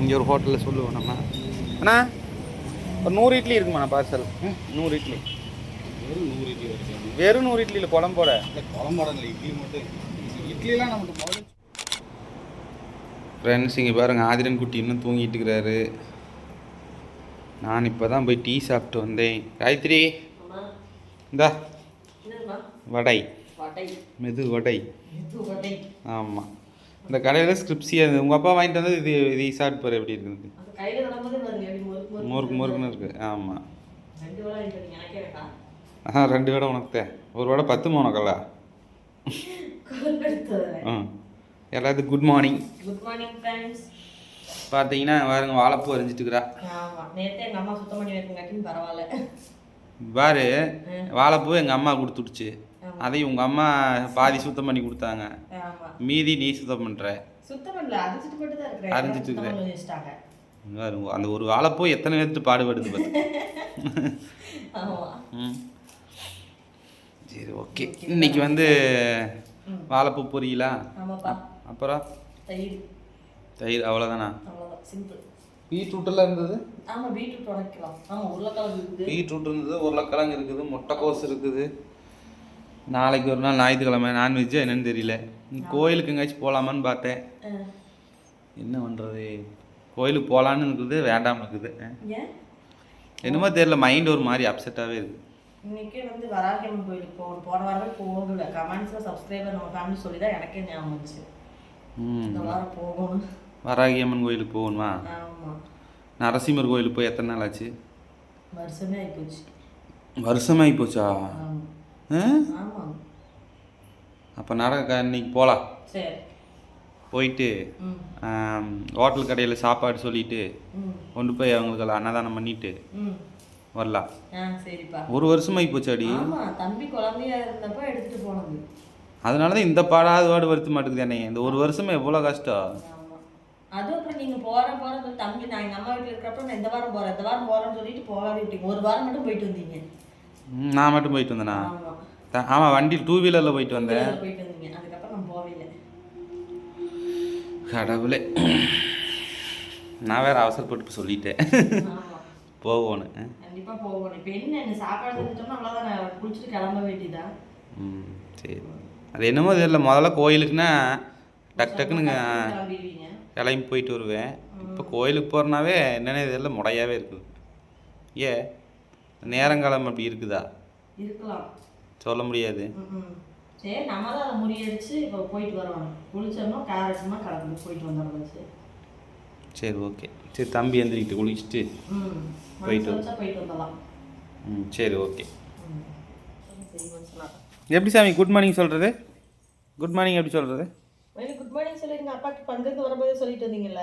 இங்கே ஒரு ஹோட்டலில் சொல்லுவோம் நம்ம. அண்ணா ஒரு நூறு இட்லி இருக்குமாண்ணா பார்சல் ம் நூறு இட்லி. வெறும் நூறு இட்லி வெறும் நூறு இட்லியில் குழம்போட இல்லை குழம்பாடம் இல்லை இட்லி மட்டும் இட்லிலாம் நமக்கு ஃப்ரெண்ட்ஸ் இங்கே பாருங்க ஆதிரன் குட்டி இன்னும் தூங்கிட்டு இருக்கிறாரு. நான் இப்போ தான் போய் டீ சாப்பிட்டு வந்தேன். காயத்ரி இந்தா. வடை. மெது வடை. ஆமாம் இந்த கடையில் ஸ்கிரிப்ஸி அது உங்கள் அப்பா வாங்கிட்டு வந்தது இது இது சாப்பிட்டு பாரு எப்படி இருக்குது? முறுக்கு முறுக்குன்னு இருக்குது ஆமாம் ஆ ரெண்டு வடை உனக்கு. தே ஒரு வடை பத்து உனக்கல்ல ம் எல்லாத்துக்கும் good morning good morning friends பார்த்தீங்கன்னா பாருங்க வாழைப்பூ பண்ணி வைக்கங்காட்டியும் பரவாயில்ல. பாரு வாழைப்பூ எங்கள் அம்மா கொடுத்துடுச்சு. அதையும் உங்கள் அம்மா பாதி சுத்தம் பண்ணி கொடுத்தாங்க. ஆமா. மீதி நீ சுத்தம் மட்டும் தான் இருக்கிறேன். அந்த ஒரு வாழைப்பூ எத்தனை பேர்த்து பாடுபடுது பார்த்து ஆமா. ம். சரி ஓகே. இன்னைக்கு வந்து வாழைப்பூ பொரியலா? அப்புறம்? தயிர். தயிர் அவ்வளோதானா பீட்ரூட்டெல்லாம் இருந்தது? ஆமா பீட்ரூட் உடைக்கலாம் ஆமா உருளைக்கிழங்கு இருக்குது. பீட்ரூட் இருந்தது உருளைக்கிழங்கு இருக்குது முட்டைக்கோஸ் இருக்குது. நாளைக்கு ஒரு நாள் ஞாயிற்றுக்கிழமை நான்வெஜ்ஜா என்னன்னு தெரியல. கோயிலுக்கு எங்கேயாச்சும் போகலாமான்னு பார்த்தேன். என்ன பண்ணுறது கோயிலுக்கு போகலான்னு இருக்குது. வேண்டாம்னு இருக்குது என்னமோ தெரியல மைண்ட் ஒரு மாதிரி அப்செட்டாகவே இருக்குது இன்னைக்கே வந்து வராகியம்மன் கோயிலுக்கு போகணும் போன வாரம் போகல. கமெண்ட்ஸ்ல சப்ஸ்கிரைபர் நம்ம ஃபேமிலி சொல்லி தான் எனக்கே ஞாபகம் வந்துச்சு. இந்த வாரம் போகணும். வராகி அம்மன் கோயிலுக்கு போகணுமா? ஆமா. நரசிம்மர் கோயிலுக்கு போய் எத்தனை நாள் ஆச்சு? வருஷமே வருஷமாகி போச்சா? ஆமா ஆமா. அப்போ நரக இன்னைக்கு போகலாம் போயிட்டு ஹோட்டல் கடையில் சாப்பாடு சொல்லிட்டு கொண்டு போய் அவங்களுக்கு அன்னதானம் பண்ணிட்டு வரலாம் ஒரு வருஷமாகி போச்சாடி ஆமா தம்பி குழந்தையா இருந்தப்ப எடுத்துட்டு போனது. அதனால தான் இந்த பாடாது பாடு வருத்த மாட்டேங்குது என்னைய. இந்த ஒரு வருஷமா எவ்வளோ கஷ்டம்? அதுவும் அப்புறம் நீங்க போறேன் போறேன்னு சொல்லி தம்பி நான் எங்க அம்மா வீட்டுல இருக்கிறப்ப நான் இந்த வாரம் போறேன் இந்த வாரம் போறேன்னு சொல்லிட்டு போகாதே விட்டீங்க. ஒரு வாரம் மட்டும் போயிட்டு வந்தீங்க. நான் மட்டும் போயிட்டு வந்தேனா? ஆமாம் வண்டி டூ வீலரில் போயிட்டு வந்தேன். கடவுளே. நான் வேற அவசரப்பட்டு சொல்லிட்டேன். ஆமா. போவோன்னு கண்டிப்பா போகணும். இப்ப என்ன சாப்பாடு செஞ்சுட்டோம்னா அவ்வளவுதான். நான் குளிச்சுட்டு கிளம்ப வேண்டியதா? ம் சரி. அது என்னமோ தெரியல. முதல்ல கோயிலுக்குன்னா டக் கிளம்பிடுவீங்க. கிளம்பி போயிட்டு வருவேன். இப்போ கோயிலுக்கு போகிறனாவே என்னென்ன இதெல்லாம் முடையாவே இருக்குது ஏ நேரங்காலம் அப்படி இருக்குதா? இருக்கலாம். சொல்ல முடியாது. சரி நம்ம தான் அதை முறியடிச்சு இப்போ போயிட்டு வரணும் குளிச்சோம்னா கார் அடிச்சோம்னா கிளம்பி போயிட்டு வந்துடுறது சரி சரி ஓகே. சரி தம்பி எந்திரிக்கிட்டு குளிச்சுட்டு போயிட்டு போயிட்டு வந்துடலாம். ம் சரி ஓகே. எப்படி சாமி குட் மார்னிங் சொல்கிறது குட் மார்னிங் எப்படி சொல்கிறது குட் மார்னிங் சொல்லிருங்க அப்பாக்கு பங்குக்கு வரும்போதே சொல்லிட்டு வந்தீங்கல்ல?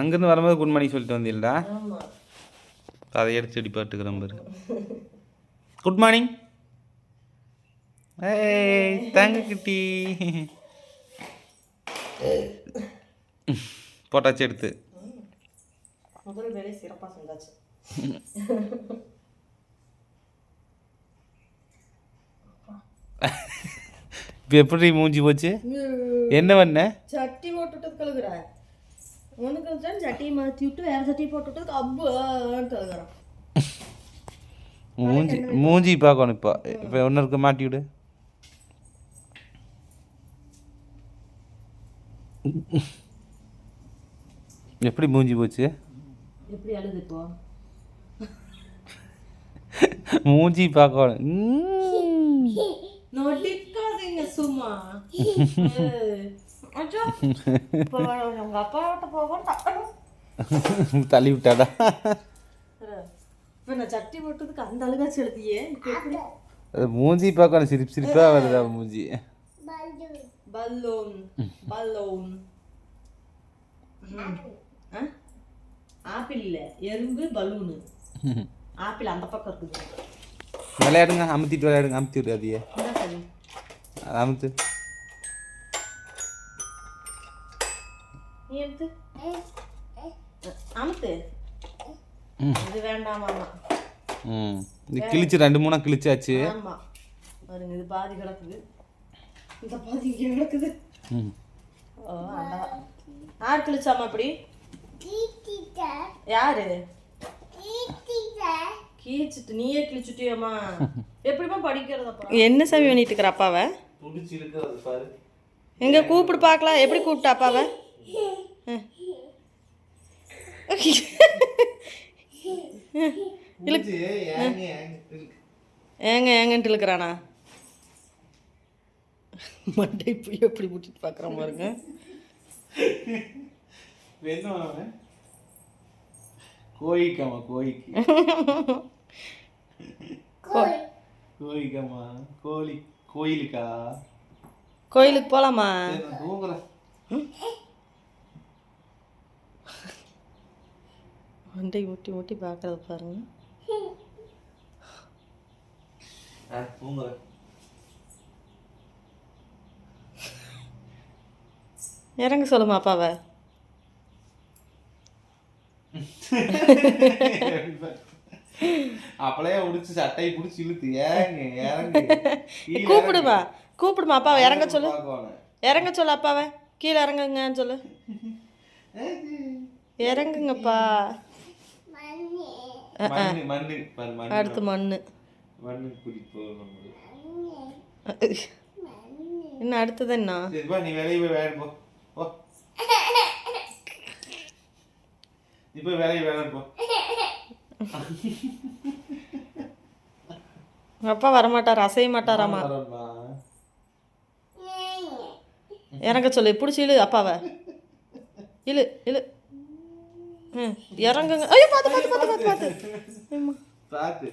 அங்கேருந்து வரும்போது குட் மார்னிங் சொல்லிட்டு வந்தீங்களா ஆமா. அதை எடுத்து அடி பாட்டுக்கிறேன் பாரு. குட் மார்னிங் ஏய் தேங்க கிட்டி போட்டாச்சு எடுத்து. முதல் வேலையை சிறப்பாக செஞ்சாச்சு. இப்போ எப்படி மூஞ்சி போச்சு? என்ன பண்ண சட்டி போட்டுட்டு கழுகுற உனக்கு தான் சட்டியை மாற்றி விட்டு வேற சட்டி போட்டுட்டு அப்பு கழுகுறான் மூஞ்சி மூஞ்சி பார்க்கணும் இப்போ. இப்போ ஒன்று இருக்க மாட்டி விடு. எப்படி மூஞ்சி போச்சு? எப்படி அழுது இப்போ? மூஞ்சி பார்க்கணும். நொடிக்காதீங்க சும்மா. தள்ளி விட்டாடா இப்போ நான் சட்டி போட்டதுக்கு அந்த இப்போ எப்படி அது மூஞ்சி பார்க்கணும் சிரிப்பு சிரிப்பாக வருதா மூஞ்சி பலூன் பலூன் ஆப்பிள் இல்லை எறும்பு பலூனு ஆப்பிள் அந்த பக்கம் இருக்குது விளையாடுங்க அமுத்திட்டு விளையாடுங்க அமுத்தி விடு அதையே என்ன சரி அது அமுத்து நீ எடுத்து. அமுத்து. இது வேண்டாமாமா ம். இது கிழிச்சு ரெண்டு மூணா கிழிச்சாச்சு. ஆமா. பாருங்க இது பாதி கிடக்குது. இந்த பாதி இங்கே கிடக்குது. ம். ஓ ஆண்டவா யார் கிழிச்சாமா இப்படி? யாரு? கீச்சிட்டு நீயே கிழிச்சுட்டியம்மா. எப்படிமா படிக்கிறது அப்புறம் என்ன சாமி பண்ணிட்டு இருக்கிற அப்பாவை? எங்க கூப்பிடு பார்க்கலாம். எப்படி கூப்பிட்ட அப்பாவை? ஏங்க ஏங்க ஏங்க ஏங்கன்ட்டு இழுக்கிறானா மண்டை போய் எப்படி பிடிச்சிட்டு பார்க்குற பாருங்க. கோழிக்காமா கோழிக்கு கோழிக்காமா கோழி. கோயிலுக்கா? கோயிலுக்கு போகலாமா சரி, நான் தூங்குறேன் மண்டை முட்டி முட்டி பார்க்கறத பாருங்க. இறங்க சொல்லுமா அப்பாவை. அப்பளையே உடிச்சு சட்டையை பிடிச்சி இழுத்து ஏங்க இறங்கு. கூப்பிடுமா. கூப்பிடுமா அப்பாவை இறங்க சொல்லு. இறங்க சொல்லு அப்பாவை கீழே இறங்குங்கன்னு சொல்லு. இறங்குங்கப்பா மண்ணு மண்ணு பாரு, மண்ணு அடுத்து மண்ணு. என்ன அடுத்தது என்ன? நீ வெளியே போய் வேலை போ. நீ போய் வேலையை வேலை போ. அப்பா வரமாட்டார் அசைய மாட்டாராமா. இறங்க சொல்லு பிடிச்சி இழு அப்பாவை. இழு இழு. ம் இறங்குங்க. ஐயோ பார்த்து பார்த்து பார்த்து பார்த்து பார்த்து. பார்த்து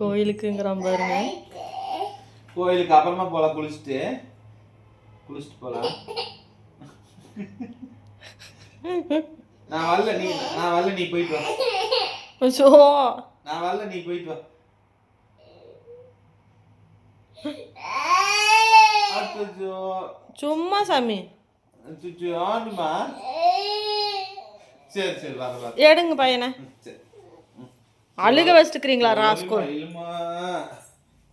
கோயிலுக்குங்கிறான் பாருங்க. கோயிலுக்கு அப்புறமா போலாம் குளிச்சுட்டு. குளிச்சுட்டு போலாம். நான் வரல நீ நான் வரல நீ போயிட்டு வா. நான் வரல நீ போயிட்டு வா. சும்மா சாமி. சரி சரி எடுங்க பையனை. அழுக வச்சுட்டுக்கிறீங்களா ராஸ்கோ இல்லம்மா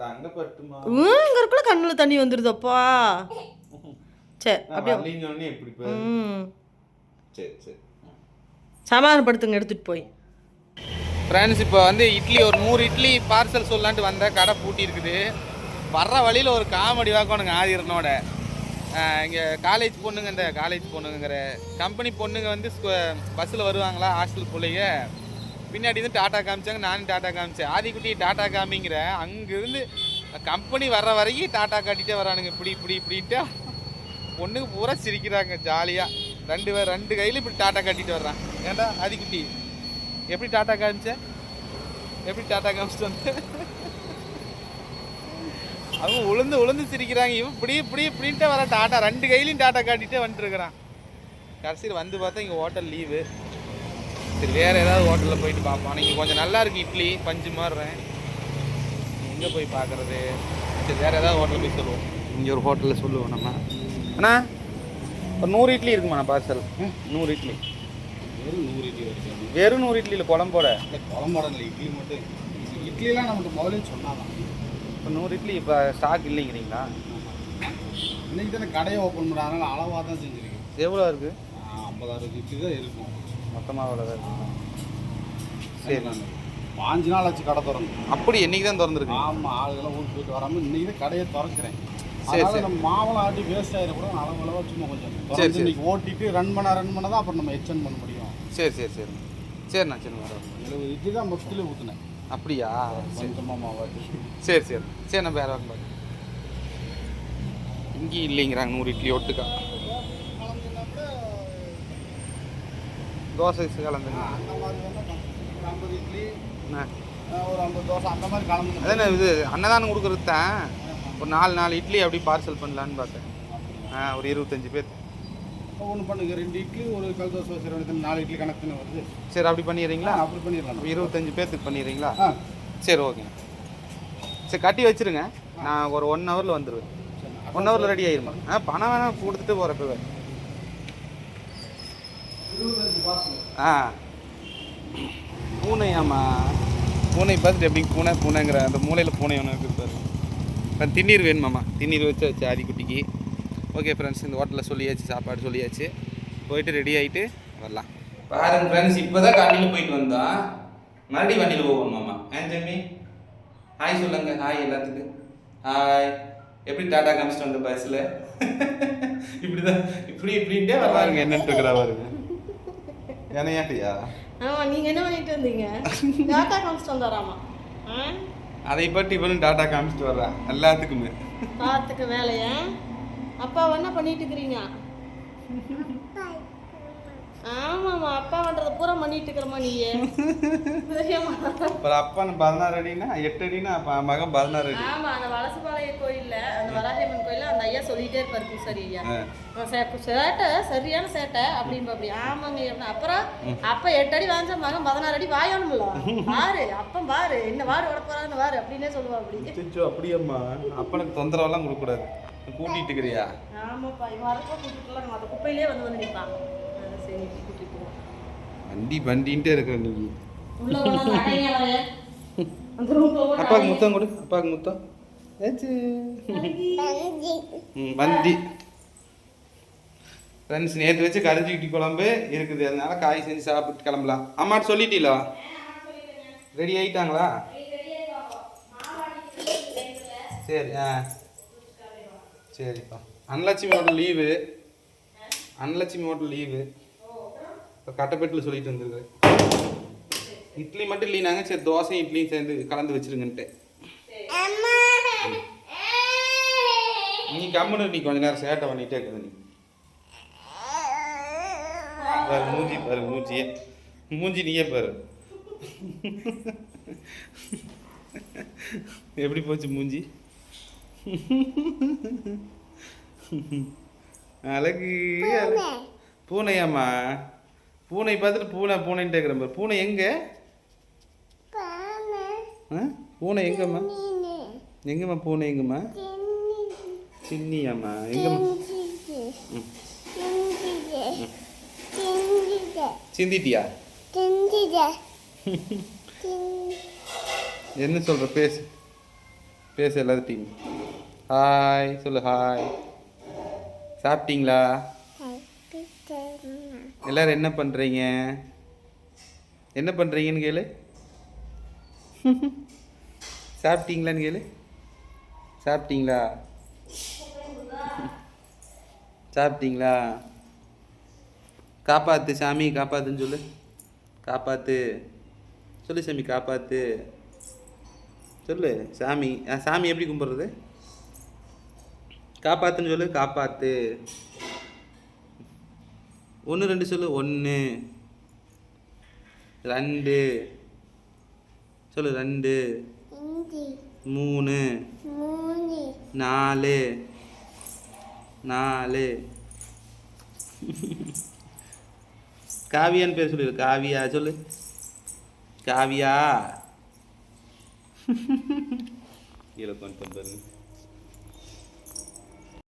தங்க பட்டுமா? இங்கருக்குள்ள கண்ணில் தண்ணி வந்துடுதப்பா சரி அப்படியே சமாதானப்படுத்துங்க எடுத்துட்டு போய். ஃப்ரெண்ட்ஸ் இப்போ வந்து இட்லி ஒரு நூறு இட்லி பார்சல் சொல்லலான்ட்டு வந்தேன் கடை பூட்டி இருக்குது வர்ற வழியில் ஒரு காமெடி வாக்கணுங்க ஆதிரனோட. இங்கே காலேஜ் பொண்ணுங்க இந்த காலேஜ் பொண்ணுங்கிற கம்பெனி பொண்ணுங்க வந்து பஸ்ஸில் வருவாங்களா ஹாஸ்டல் பிள்ளைங்க பின்னாடி இருந்து டாட்டா காமிச்சாங்க நானும் டாட்டா காமிச்சேன். ஆதிக்குட்டி டாட்டா காமிங்கிற அங்கேருந்து கம்பெனி வர்ற வரைக்கும் டாட்டா காட்டிகிட்டே வரானுங்க. இப்படி இப்படி இப்படின்ட்டு பொண்ணுக்கு பூரா சிரிக்கிறாங்க ஜாலியாக ரெண்டு பேர் ரெண்டு கையிலும் இப்படி டாட்டா காட்டிட்டு வர்றான் ஏன்டா ஆதிக்குட்டி எப்படி டாட்டா காமிச்ச? எப்படி டாட்டா காமிச்சிட்டு வந்து? அவங்க உளுந்து உளுந்து சிரிக்கிறாங்க. இவன் இப்படி இப்படி இப்படின்ட்டு வர டாட்டா. ரெண்டு கையிலையும் டாட்டா காட்டிட்டே வந்துட்டுருக்கிறான். கடைசியில் வந்து பார்த்தா இங்கே ஹோட்டல் லீவு சரி வேறு ஏதாவது ஹோட்டலில் போயிட்டு பார்ப்போம். இங்கே கொஞ்சம் நல்லா இருக்கு இட்லி பஞ்சு மாறுறேன். எங்கே போய் பார்க்குறது? சரி வேறு ஏதாவது ஹோட்டலில் போய் சொல்லுவோம். இங்கே ஒரு ஹோட்டலில் சொல்லுவோம் நம்ம. அண்ணா ஒரு நூறு இட்லி இருக்குமாண்ணா பார்சல் நூறு இட்லி. வெறும் நூறு இட்லி வரைக்கும் வெறும் நூறு இட்லியில் குழம்போட? இந்த குழம்போட இல்லை இட்லி மட்டும். இட்லிலாம் நம்மகிட்ட முதல்ல சொன்னாதான். இப்போ நூறு இட்லி இப்போ ஸ்டாக் இல்லைங்கிறீங்களா? இன்னைக்கு தானே கடையை ஓப்பன் பண்ணுறாங்க அளவாக தான் செஞ்சுருக்கேன். எவ்வளோ இருக்குது ஐம்பதாயிரம் இட்லி தான் இருக்கும். மொத்தமாக எவ்வளோ இருக்குது சரி. நான் பாஞ்சு நாள் ஆச்சு கடை திறந்து. அப்படி என்னைக்கு தான் திறந்துருக்கு ஆமாம் ஆளுகெல்லாம் ஊருக்கு போயிட்டு வராமல் இன்னைக்கு தான் கடையை திறக்கிறேன். சரி, அதனால சரி. நம்ம மாவளம் ஆட்டி வேஸ்ட் ஆகிடக்கூட அளவு அளவாக சும்மா கொஞ்சம் சரி. இன்னைக்கு ஓட்டிட்டு ரன் பண்ண ரன் பண்ண தான் அப்புறம் நம்ம எக்ஸ்டெண்ட் பண்ண முடியும். சரி சரி சரி. சரிண்ணா சரிண்ணா எழுபது இட்லி தான் மொத்தத்தில் ஊற்றுனேன் அப்படியா? சரி. சரி. சரி நான் வேறு வாங்க இங்கேயும் இல்லைங்கிறாங்க நூறு இட்லி ஒட்டுக்கா. தோசை ஒரு ஐம்பது இட்லி ஒரு ஐம்பது தோசை அந்த மாதிரி கலந்து அதானே இது அன்னதானம் கொடுக்குறது தான் ஒரு நாலு நாலு இட்லி அப்படி பார்சல் பண்ணலான்னு பார்த்தேன். ஒரு இருபத்தஞ்சி பேர் ஒன்று பண்ணுங்க. ரெண்டு இட்லி ஒரு கல் தோசை ரெண்டு நாலு இட்லி கணக்குன்னு வருது. சரி அப்படி பண்ணிடுறீங்களா? அப்படி பண்ணிடலாம். இருபத்தஞ்சு பேர்த்துக்கு பண்ணிடுறீங்களா? ஆ. சரி ஓகேங்க சரி கட்டி வச்சிருங்க. நான் ஒரு ஒன் ஹவரில் வந்துடுவேன் சரி ஒன் ஹவரில் ரெடி ஆயிருமா? ஆ பணம் வேணாம் கொடுத்துட்டு போகிறப்ப ஆ. பூனையாம்மா. பூனை பார்த்துட்டு எப்படி பூனை பூனைங்கிற அந்த மூலையில் பூனை ஒன்று இருக்குது பாரு. அப்புறம் திண்ணீர் வேணுமாம்மா? திண்ணீர் வச்சு வச்சு ஆதிக்குட்டிக்கு. ஓகே ஃப்ரெண்ட்ஸ் இந்த ஹோட்டலில் சொல்லியாச்சு சாப்பாடு சொல்லியாச்சு. போயிட்டு ரெடி ஆகிட்டு வரலாம். பாருங்க ஃப்ரெண்ட்ஸ் இப்போ தான் காலையில் போயிட்டு வந்தோம் மறுபடியும் வண்டியில் போகணுமாம்மா ஏன் ஜெமி. ஹாய் சொல்லுங்க. ஹாய் எல்லாத்துக்கும். ஹாய் எப்படி டாடா காமிச்சிட்டு வந்த பஸ்ஸில் இப்படி தான் இப்படி இப்படின்ட்டே வர்றாருங்க என்னன்ட்டு இருக்கிறா பாருங்க. ஆமாம் நீங்கள் என்ன பண்ணிட்டு வந்தீங்க? டாட்டா காமிச்சிட்டு வந்தாராமா? ஆ? அதை பற்றி இவனும் டாடா காமிச்சிட்டு வர்றா. எல்லாத்துக்குமே. பார்த்துக்க வேலையா? அப்பா என்ன பண்ணிட்டு இருக்கிறீங்க? ஆமாம்மா அப்பா பண்ணுறத பூரா பண்ணிட்டு இருக்கிறமா நீயே. தெரியாமா. அப்புறம் அப்பா பதினாறு அடினா எட்டு அடினா அப்ப மகன் பதினாறு அடி ஆமா அந்த வலசுபாளைய கோயில்ல அந்த வராகியம்மன் கோயில்ல அந்த ஐயா சொல்லிட்டே இருப்பாரு பூசாரி ஐயா. சேட்டை சரியான சேட்டை அப்படின்னு அப்படி ஆமாங்க. அப்புறம் அப்ப எட்டு அடி வாஞ்ச மகன் பதினாறு அடி வாயணும்ல. பாரு அப்பம் பாரு என்ன வாரு வர போறான்னு வாரு அப்படின்னே சொல்லுவா அப்படி அப்படியம்மா? அப்பனுக்கு தொந்தரவெல்லாம் கொடுக்கக்கூடாது. கூட்டிட்டு இருக்கிறியா? ஆமாப்பா இவன் வரப்போ கூட்டிட்டுலாம் நம்ம அந்த குப்பையிலே வந்து வந்து நிற்பான் சரி கூட்டிட்டு. வண்டி வண்டின்ட்டே இருக்கிற நீ. அப்பாவுக்கு முத்தம் கொடு அப்பாவுக்கு முத்தம். வண்டி. ஃப்ரெண்ட்ஸ் நேற்று வச்சு கரிஞ்சிக்கிட்டி குழம்பு இருக்குது. அதனால காய் செஞ்சு சாப்பிட்டு கிளம்பலாம். அம்மாட்ட சொல்லிட்டீங்களா ரெடி ஆயிட்டாங்களா? சரி ஆ. சரிப்பா. அன்னலட்சுமியோட லீவு அன்னலட்சுமியோட லீவு இப்போ கட்டப்பேட்டில் சொல்லிட்டு வந்திருக்கு இட்லி மட்டும் இல்லைனாங்க சரி தோசையும் இட்லியும் சேர்ந்து கலந்து வச்சிருங்கன்ட்டு. நீ கம்முன்னு நீ கொஞ்ச நேரம் சேட்டை பண்ணிட்டே இருக்குது நீ. பாரு மூஞ்சி பாரு மூஞ்சியே. மூஞ்சி நீயே பாரு. எப்படி போச்சு மூஞ்சி? அழகு. பூனையாம்மா. பூனை பார்த்துட்டு பூனை பூனைன்ட்டு இருக்கிற பாரு பூனை எங்க? பூனை. எங்கம்மா? எங்கம்மா பூனை எங்கம்மா? சின்னியாம்மா. எங்கம்மா. சிந்திட்டியா? என்ன சொல்ற? பேசு. பேசு எல்லாத்தையும் ஹாய் சொல்லு ஹாய் சாப்பிட்டீங்களா? எல்லாரும் என்ன பண்ணுறீங்க என்ன பண்ணுறீங்கன்னு கேளு. சாப்பிட்டீங்களான்னு கேளு. சாப்பிட்டீங்களா? சாப்பிட்டீங்களா? காப்பாத்து சாமி காப்பாத்துன்னு சொல்லு. காப்பாத்து. சொல்லு சாமி காப்பாத்து. சொல்லு சாமி. ஆ, சாமி எப்படி கும்பிட்றது? காப்பாத்துன்னு சொல்லு காப்பாத்து. ஒன்று ரெண்டு சொல்லு. ஒன்று ரெண்டு. சொல்லு ரெண்டு. மூணு. நாலு. நாலு. காவியான்னு பேர் சொல்லு காவியா சொல்லு. காவியா. கீழே கொண்டு பாருங்க